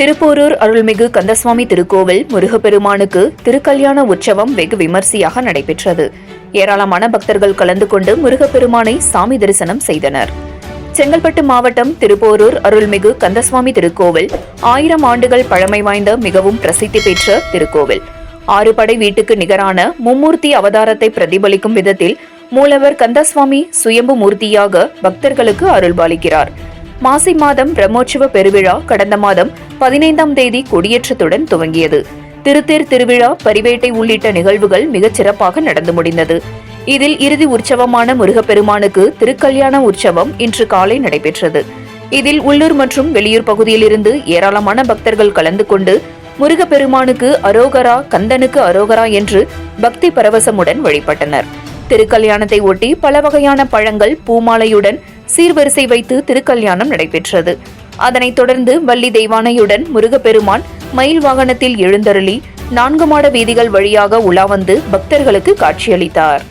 திருப்போரூர் அருள்மிகு கந்தசுவாமி திருக்கோவில் முருகப்பெருமானுக்கு திருக்கல்யாண உற்சவம் வெகு விமர்சையாக நடைபெற்றது. ஏராளமான பக்தர்கள் கலந்து கொண்டு முருகப்பெருமானை சாமி தரிசனம் செய்தனர். செங்கல்பட்டு மாவட்டம் திருப்போரூர் அருள்மிகு கந்தசுவாமி திருக்கோவில் ஆயிரம் ஆண்டுகள் பழமை வாய்ந்த மிகவும் பிரசித்தி பெற்ற திருக்கோவில். ஆறு படை வீட்டுக்கு நிகரான மும்மூர்த்தி அவதாரத்தை பிரதிபலிக்கும் விதத்தில் மூலவர் கந்தசுவாமி சுயம்பு மூர்த்தியாக பக்தர்களுக்கு அருள்பாலிக்கிறார். மாசி மாதம் பிரம்மோற்சவ பெருவிழா கடந்த மாதம் பதினைந்தாம் தேதி கொடியேற்றத்துடன் துவங்கியது. திருத்தேர் திருவிழா பரிவேட்டை உள்ளிட்ட நிகழ்வுகள் மிகச் சிறப்பாக நடந்து முடிந்தது. இதில் இறுதி உற்சவமான முருகப்பெருமானுக்கு திருக்கல்யாண உற்சவம் இன்று காலை நடைபெற்றது. இதில் உள்ளூர் மற்றும் வெளியூர் பகுதியிலிருந்து ஏராளமான பக்தர்கள் கலந்து கொண்டு முருகப்பெருமானுக்கு அரோகரா கந்தனுக்கு அரோகரா என்று பக்தி பரவசமுடன் வழிபட்டனர். திருக்கல்யாணத்தை ஒட்டி பல வகையான பழங்கள் பூமாலையுடன் சீர்வரிசை வைத்து திருக்கல்யாணம் நடைபெற்றது. அதனைத் தொடர்ந்து வள்ளி தெய்வானையுடன் முருகப்பெருமான் மயில் வாகனத்தில் எழுந்தருளி நான்கு மாட வீதிகள் வழியாக உலா வந்து பக்தர்களுக்கு காட்சியளித்தார்.